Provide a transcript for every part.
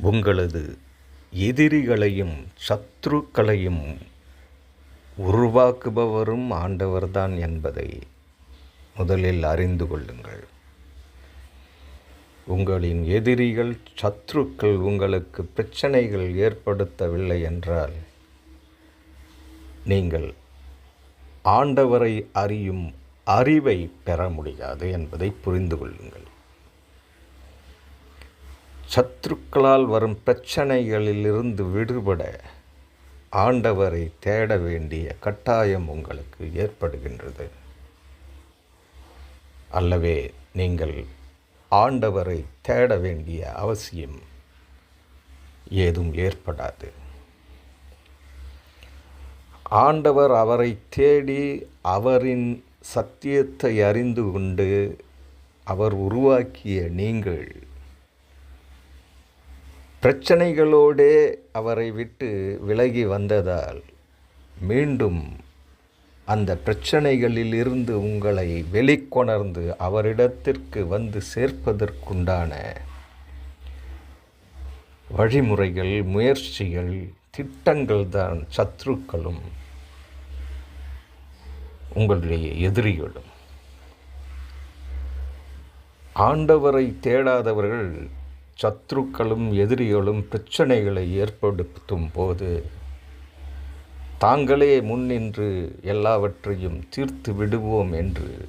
உங்களது எதிரிகளையும் சத்துருக்களையும் உருவாக்குபவரும் ஆண்டவர்தான் என்பதை முதலில் அறிந்து கொள்ளுங்கள். உங்களின் எதிரிகள் சத்துருக்கள் உங்களுக்கு பிரச்சனைகள் ஏற்படுத்தவில்லை என்றால் நீங்கள் ஆண்டவரை அறியும் அறிவை பெற முடியாது என்பதை புரிந்து கொள்ளுங்கள். சத்துருக்களால் வரும் பிரச்சனைகளிலிருந்து விடுபட ஆண்டவரை தேட வேண்டிய கட்டாயம் உங்களுக்கு ஏற்படுகின்றது. அல்லவே நீங்கள் ஆண்டவரை தேட வேண்டிய அவசியம் ஏதும் ஏற்படாது. ஆண்டவர் அவரை தேடி அவரின் சத்தியத்தை அறிந்து கொண்டு அவர் உருவாக்கிய நீங்கள் பிரச்சனைகளோடே அவரை விட்டு விலகி வந்ததால் மீண்டும் அந்த பிரச்சனைகளில் இருந்து உங்களை வெளிக்கொணர்ந்து அவரிடத்திற்கு வந்து சேர்ப்பதற்குண்டான வழிமுறைகள் முயற்சிகள் திட்டங்கள் தான் சத்ருக்களும் உங்களுடைய எதிரிகளும். ஆண்டவரை தேடாதவர்கள் சத்ருக்களும் எதிரிகளும் பிரச்சனைகளை ஏற்படுத்தும் போது தாங்களே முன்னின்று எல்லாவற்றையும் தீர்த்து விடுவோம் என்று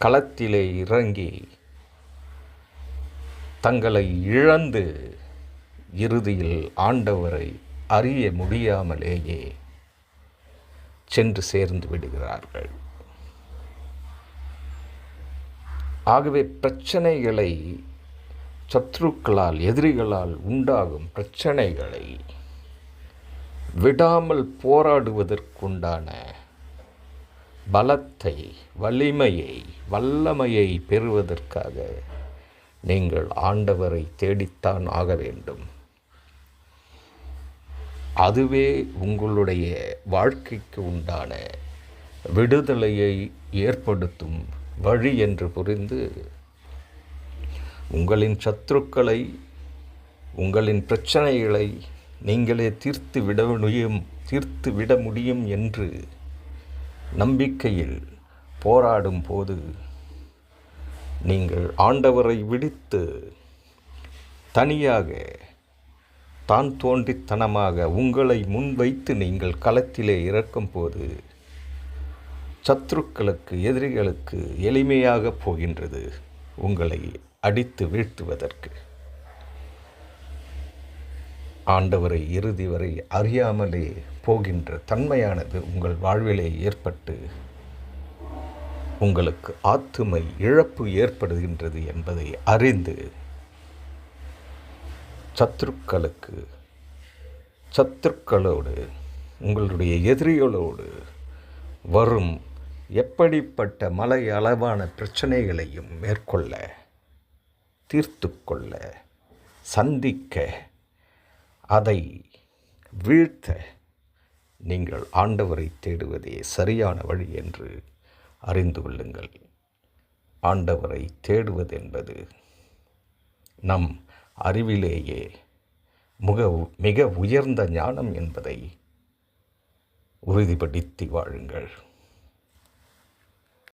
களத்திலே இறங்கி தங்களை இழந்து இறுதியில் ஆண்டவரை அறிய முடியாமலேயே சென்று சேர்ந்து விடுகிறார்கள். ஆகவே பிரச்சனைகளை சத்ருக்களால் எதிரிகளால் உண்டாகும் பிரச்சனைகளை விடாமல் போராடுவதற்குண்டான பலத்தை வலிமையை வல்லமையை பெறுவதற்காக நீங்கள் ஆண்டவரை தேடித்தான் ஆக வேண்டும். அதுவே உங்களுடைய வாழ்க்கைக்கு உண்டான விடுதலையை ஏற்படுத்தும் வழி என்று புரிந்து உங்களின் சத்துருக்களை உங்களின் பிரச்சனைகளை நீங்களே தீர்த்து விட முடியும் தீர்த்து விட முடியும் என்று நம்பிக்கையில் போராடும் போது நீங்கள் ஆண்டவரை விடுத்து தனியாக தான் தோன்றித்தனமாக உங்களை முன்வைத்து நீங்கள் களத்திலே இறக்கும்போது சத்ருக்களுக்கு சத்துருக்களுக்கு எதிரிகளுக்கு எளிமையாக போகின்றது. உங்களை அடித்து வீழ்த்துவதற்கு. ஆண்டவரை இறுதி வரை அறியாமலே போகின்ற தன்மையானது உங்கள் வாழ்விலே ஏற்பட்டு உங்களுக்கு ஆத்துமை இழப்பு ஏற்படுகின்றது என்பதை அறிந்து சத்துருக்களுக்கு சத்துருக்களோடு உங்களுடைய எதிரிகளோடு வரும் எப்படிப்பட்ட மலை அளவான பிரச்சனைகளையும் மேற்கொள்ள தீர்த்து கொள்ள சந்திக்க அதை வீழ்த்த நீங்கள் ஆண்டவரை தேடுவதே சரியான வழி என்று அறிந்து கொள்ளுங்கள். ஆண்டவரை தேடுவதென்பது நம் அறிவிலேயே முக மிக உயர்ந்த ஞானம் என்பதை உறுதிப்படுத்தி வாழுங்கள்.